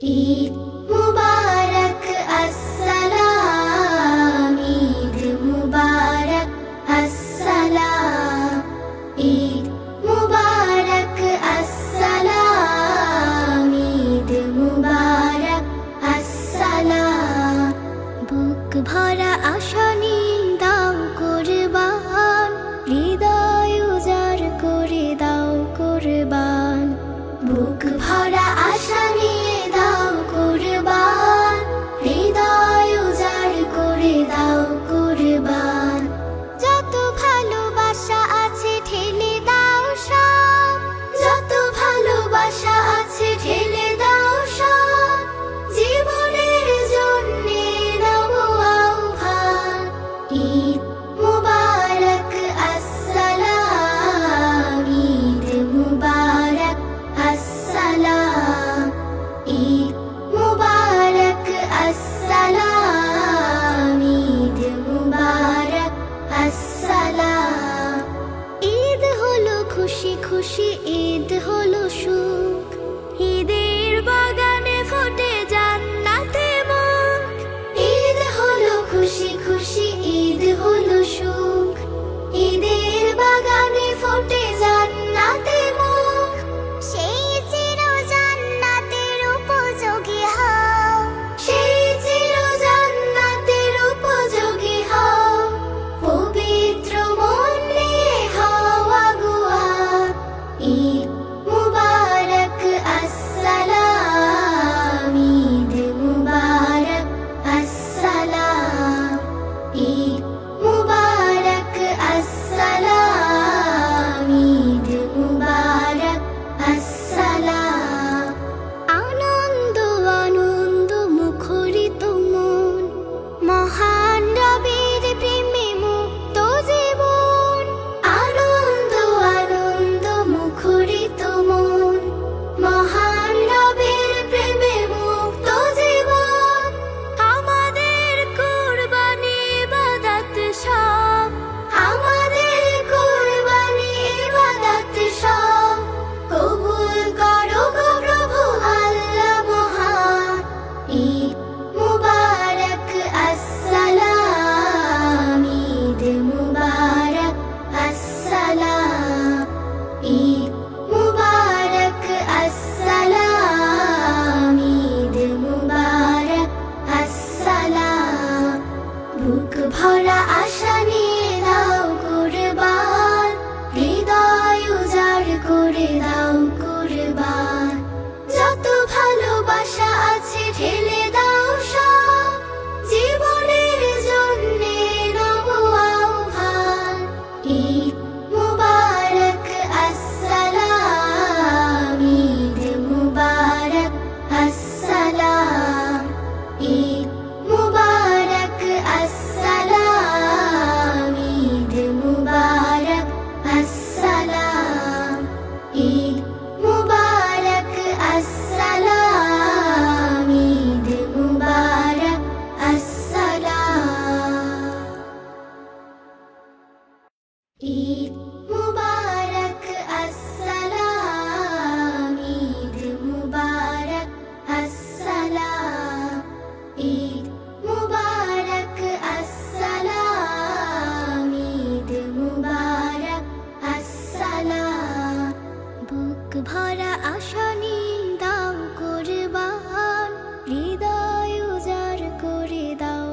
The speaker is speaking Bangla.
一 খুশি খুশি ঈদ হলো সুখ ঈদ মুবারক, আসসালাম। ঈদ মুবারক, আসসালাম। ঈদ মুবারক, আসসালাম। ঈদ মুবারক, আসসালাম। বুক ভরা আসানি দাও কোরবান। হৃদয় উজাড় করে দাও